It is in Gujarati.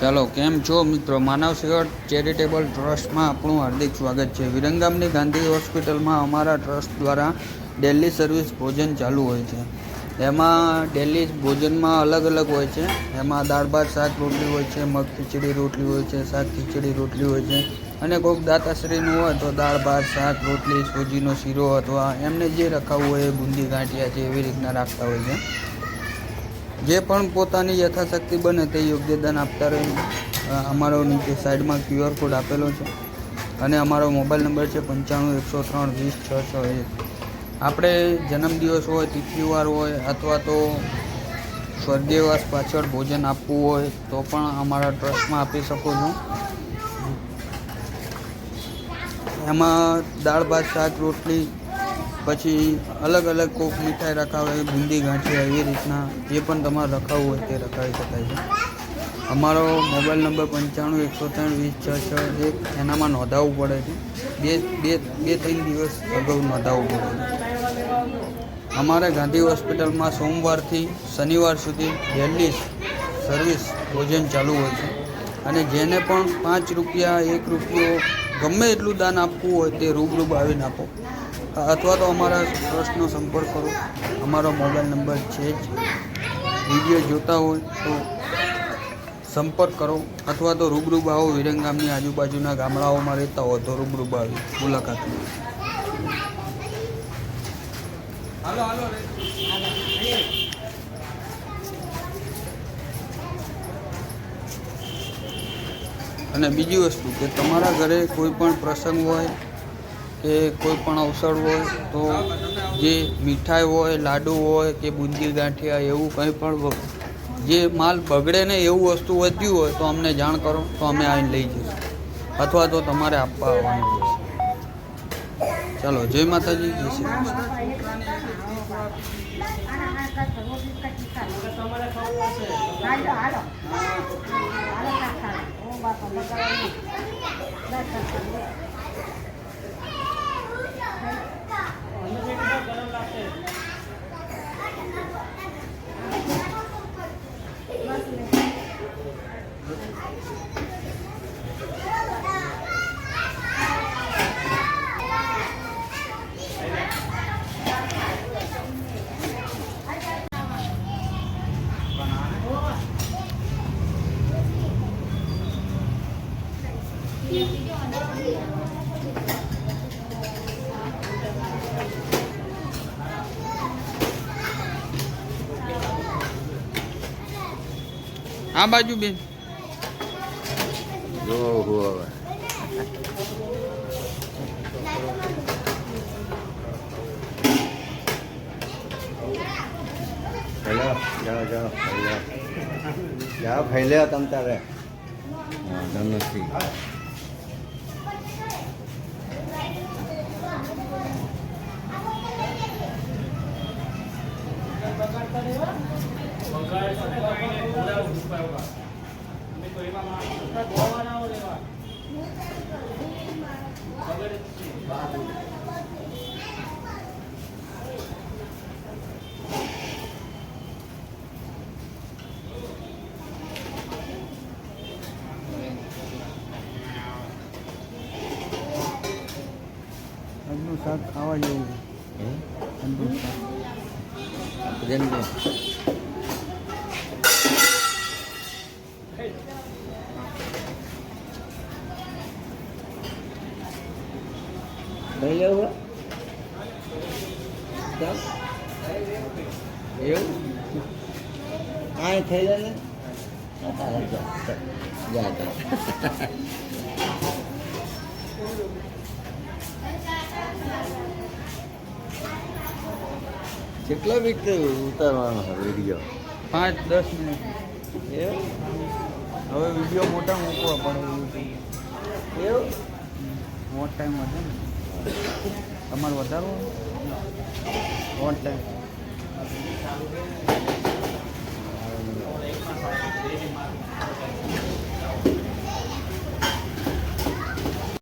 ચાલો, કેમ છો મિત્રો? માનવ સેવા ચેરિટેબલ ટ્રસ્ટમાં આપણું હાર્દિક સ્વાગત છે. વિરંગામની ગાંધી હોસ્પિટલમાં અમારા ટ્રસ્ટ દ્વારા ડેલી સર્વિસ ભોજન ચાલુ હોય છે. એમાં ડેલી ભોજનમાં અલગ અલગ હોય છે. એમાં દાળ, ભાત, શાક, રોટલી હોય છે, મગ, ખીચડી, રોટલી હોય છે, શાક, ખીચડી, રોટલી હોય છે અને કોઈક દાતાશ્રીનું હોય તો દાળ, ભાત, શાક, રોટલી, સૂજીનો શીરો અથવા એમને જે રખાવવું હોય એ બુંદી, ગાંઠિયા છે એવી રીતના રાખતા હોય છે. જે પણ પોતાની યથાશક્તિ બને તે યોગ્ય દાન આપતા રહે. અમારો નીચે સાઈડમાં ક્યુઆર કોડ આપેલો છે અને અમારો મોબાઈલ નંબર છે પંચાણું એકસો ત્રણ વીસ છ છ એક. આપણે જન્મદિવસ હોય તિથિવાર હોય અથવા તો સ્વર્ગીયવાસ પાછળ ભોજન આપવું હોય તો પણ અમારા ટ્રસ્ટમાં આપી શકો છો. એમાં દાળ, ભાત, શાક, રોટલી પછી અલગ અલગ કોક મીઠાઈ રખાવે, બુંદી ગાંઠિયા એવી રીતના જે પણ તમારે રખાવવું હોય તે રખાવી શકાય છે. અમારો મોબાઈલ નંબર પંચાણું એકસો ત્રણ વીસ, છ છ, એક, એનામાં નોંધાવવું પડે છે. બે બે બે, ત્રણ દિવસ અગાઉ નોંધાવવું પડે છે. અમારે ગાંધી હોસ્પિટલમાં સોમવારથી શનિવાર સુધી ડેલી સર્વિસ ભોજન ચાલુ હોય છે. અને જેને પણ પાંચ રૂપિયા, એક રૂપિયો ગમે એટલું દાન આપવું હોય તે રૂબરૂ આવીને આપો. અથવા તો અમારા ટ્રસ્ટનો સંપર્ક કરો. અમારો મોબાઈલ નંબર છે જ. વીડિયો જોતા હોય તો સંપર્ક કરો. અથવા તો રૂબરૂ આવો. વિરંગામની આજુબાજુના ગામડાઓમાં રહેતા હોય તો રૂબરૂ આવી. મુલાકાત લો. અને બીજી વસ્તુ કે તમારા ઘરે કોઈ પણ પ્રસંગ હોય કે કોઈ પણ અવસર હોય તો જે મીઠાઈ હોય, લાડુ હોય કે બુંદી ગાંઠિયા એવું કંઈ પણ જે માલ બગડે ને એવું વસ્તુ વધ્યું હોય તો અમને જાણ કરો, તો અમે આવીને લઈ જઈશું. અથવા તો તમારે આપવા આવવાનું ચાલો, જય માતાજી, જય શ્રી કૃષ્ણ. આ બાજુ બેન. જો હવે. હેલો જાઓ જાઓ ફેલ્યો જાઓ ફેલ્યો તમ તારે. વાંધો નથી આજનું શાક ખાવા જેવું હમ? આજનું શાક જમજો લઈ લેવું ચાલ એવું કાંઈ થઈ જાય ને તારે જા જા જા કેટલો વીક ઉતારવાનો છે વીડિયો પાંચ દસ મિનિટ. એવું? હવે વીડિયો મોટા મૂકવા છે. એવું? વોટ ટાઈમ વધે ને. તમારે વધારવું વોટ ટાઈમ?